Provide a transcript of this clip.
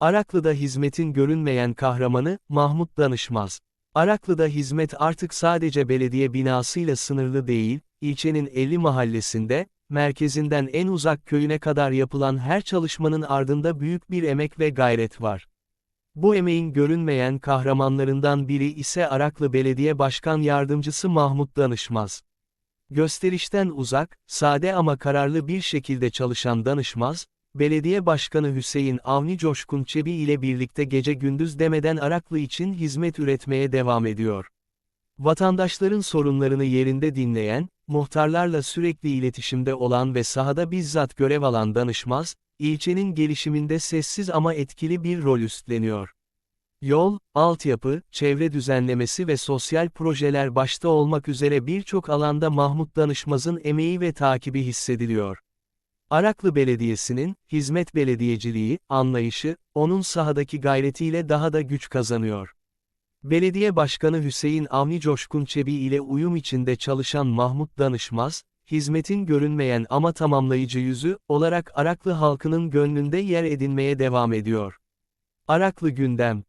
Araklı'da hizmetin görünmeyen kahramanı, Mahmut Danışmaz. Araklı'da hizmet artık sadece belediye binasıyla sınırlı değil, ilçenin 50 mahallesinde, merkezinden en uzak köyüne kadar yapılan her çalışmanın ardında büyük bir emek ve gayret var. Bu emeğin görünmeyen kahramanlarından biri ise Araklı Belediye Başkan Yardımcısı Mahmut Danışmaz. Gösterişten uzak, sade ama kararlı bir şekilde çalışan Danışmaz, Belediye Başkanı Hüseyin Avni Coşkun Çebi ile birlikte gece gündüz demeden Araklı için hizmet üretmeye devam ediyor. Vatandaşların sorunlarını yerinde dinleyen, muhtarlarla sürekli iletişimde olan ve sahada bizzat görev alan danışmaz, ilçenin gelişiminde sessiz ama etkili bir rol üstleniyor. Yol, altyapı, çevre düzenlemesi ve sosyal projeler başta olmak üzere birçok alanda Mahmut Danışmaz'ın emeği ve takibi hissediliyor. Araklı Belediyesi'nin, hizmet belediyeciliği, anlayışı, onun sahadaki gayretiyle daha da güç kazanıyor. Belediye Başkanı Hüseyin Avni Coşkun Çebi ile uyum içinde çalışan Mahmut Danışmaz, hizmetin görünmeyen ama tamamlayıcı yüzü, olarak Araklı halkının gönlünde yer edinmeye devam ediyor. Araklı Gündem